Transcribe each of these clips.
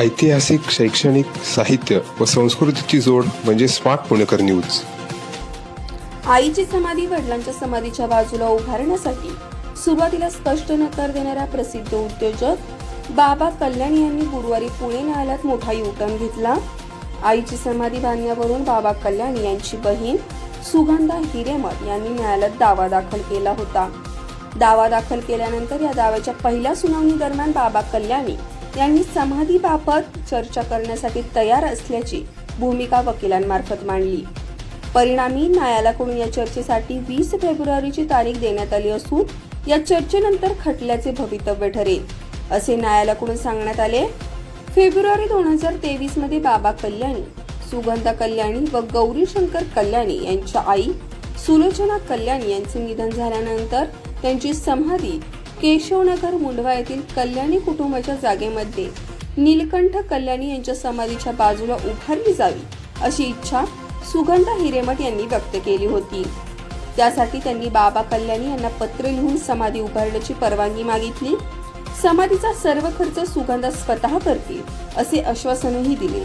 ऐतिहासिक शैक्षणिक साहित्य व संस्कृतीची जोड म्हणजे स्मार्ट पुणेकर न्यूज. आईची समाधी वडिलांच्या समाधीच्या बाजूला उभारण्यासाठी सुरुवातीला स्पष्ट नकार देणारा प्रसिद्ध उद्योजक बाबा कल्याण यांनी गुरुवारी पुणे न्यायालयात मोठा योगदान घेतला. आईची समाधी बांधण्यावरून बाबा कल्याण यांची बहीण सुगंधा हिरेमठ यांनी न्यायालयात दावा दाखल केला होता. दावा दाखल केल्यानंतर या दाव्याच्या पहिल्या सुनावणी दरम्यान बाबा कल्याणी यांनी समाधीबाबत चर्चा करण्यासाठी तयार असल्याची भूमिका वकिलांमार्फत मांडली. परिणामी न्यायालयाकडून या चर्चेसाठी वीस फेब्रुवारीची तारीख देण्यात आली असून या चर्चेनंतर खटल्याचे भवितव्य ठरेल असे न्यायालयाकडून सांगण्यात आले. फेब्रुवारी दोन हजार तेवीसमध्ये बाबा कल्याणी सुगंधा कल्याणी व गौरी शंकर कल्याणी यांच्या आई सुलोचना कल्याणी यांचे निधन झाल्यानंतर त्यांची समाधी केशवनगर मुंडवा येथील कल्याणी कुटुंबाच्या जागेमध्ये नीलकंठ कल्याणी यांच्या समाधीच्या बाजूला उभारली जावी अशी इच्छा सुगंधा हिरेमठ यांनी व्यक्त केली होती. त्यासाठी त्यांनी बाबा कल्याणी यांना पत्र लिहून समाधी उभारण्याची परवानगी मागितली. समाधीचा सर्व खर्च सुगंधा स्वतः करतील असे आश्वासनही दिले.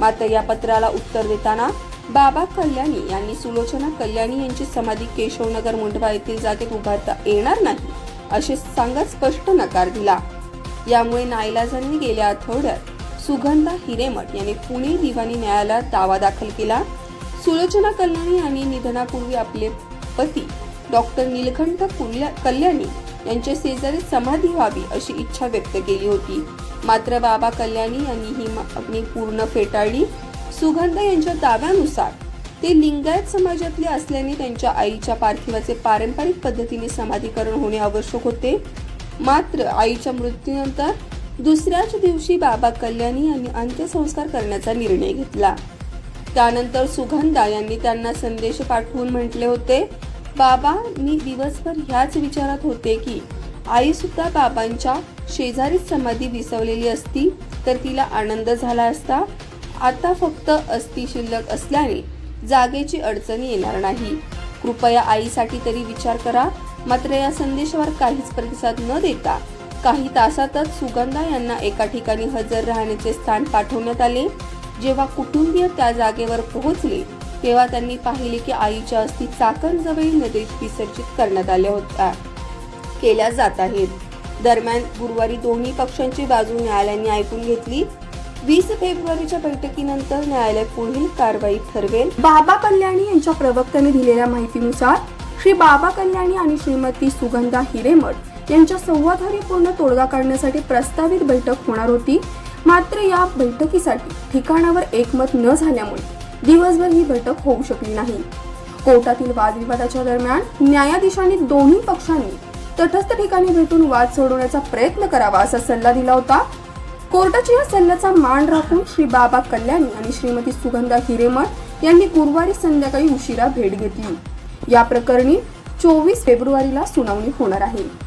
मात्र या पत्राला उत्तर देताना बाबा कल्याणी यांनी सुलोचना कल्याणी यांची समाधी केशवनगर मुंडवा येथील जागेत उभारता येणार नाही. असे सांगत स्पष्ट नकार दिला. यामुळे नाईलाजांनी गेल्या आठवड्यात सुगंधा हिरेमठ यांनी पुणे दिवाणी न्यायालयात दावा दाखल केला. सुलोचना कल्याणी यांनी निधनापूर्वी आपले पती डॉक्टर नीलकंठ कल्याणी यांच्या शेजारी समाधी व्हावी अशी इच्छा व्यक्त केली होती. मात्र बाबा कल्याणी यांनी ही मागणी पूर्ण फेटाळली. सुगंधा यांच्या दाव्यानुसार ते लिंगायत समाजातले असल्याने त्यांच्या आईच्या पार्थिवाचे पारंपरिक पद्धतीने समाधीकरण होणे आवश्यक होते. मात्र आईच्या मृत्यूनंतर दुसऱ्याच दिवशी बाबा कल्याणी यांनी अंत्यसंस्कार करण्याचा निर्णय घेतला. त्यानंतर सुगंधा यांनी त्यांना संदेश पाठवून म्हटले होते बाबा मी दिवसभर ह्याच विचारात होते की आई सुद्धा बाबांच्या शेजारीच समाधी विसवलेली असती तर तिला आनंद झाला असता. आता फक्त अस्थि शिल्लक असल्याने जागेची अडचण येणार नाही. कृपया आईसाठी तरी विचार करा. मात्र या संदेशावर काहीच प्रतिसाद न देता काही तासातच सुगंधा यांना एका ठिकाणी हजर राहण्याचे स्थान पाठवण्यात आले. जेव्हा कुटुंबीय त्या जागेवर पोहोचले तेव्हा त्यांनी पाहिले की आईच्या अस्थी चाकणजवळील नदीत विसर्जित करण्यात आल्या होत्या. केल्या जात आहेत. दरम्यान गुरुवारी दोन्ही पक्षांची बाजू न्यायालयाने ऐकून घेतली. वीस फेब्रुवारीच्या बैठकीनंतर न्यायालय पुढील कारवाई ठरवेल. बाबा कल्याणी यांच्या प्रवक्त्याने दिलेल्या माहितीनुसार श्री बाबा कल्याणी आणि श्रीमती सुगंधा हिरेमठ यांच्या संवादहारीपूर्ण तोडगा काढण्यासाठी प्रस्तावित बैठक होणार होती. मात्र या बैठकीसाठी ठिकाणावर एकमत न झाल्यामुळे दिवसभर ही बैठक होऊ शकली नाही. कोर्टातील वादविवादाच्या दरम्यान न्यायाधीशांनी दोन्ही पक्षांनी तटस्थ ठिकाणी भेटून वाद सोडवण्याचा प्रयत्न करावा असा सल्ला दिला होता. कोर्टाच्या या सल्ल्याचा मान राखून श्री बाबा कल्याणी आणि श्रीमती सुगंधा हिरेमठ यांनी गुरुवारी संध्याकाळी उशिरा भेट घेतली. या प्रकरणी चोवीस फेब्रुवारीला सुनावणी होणार आहे.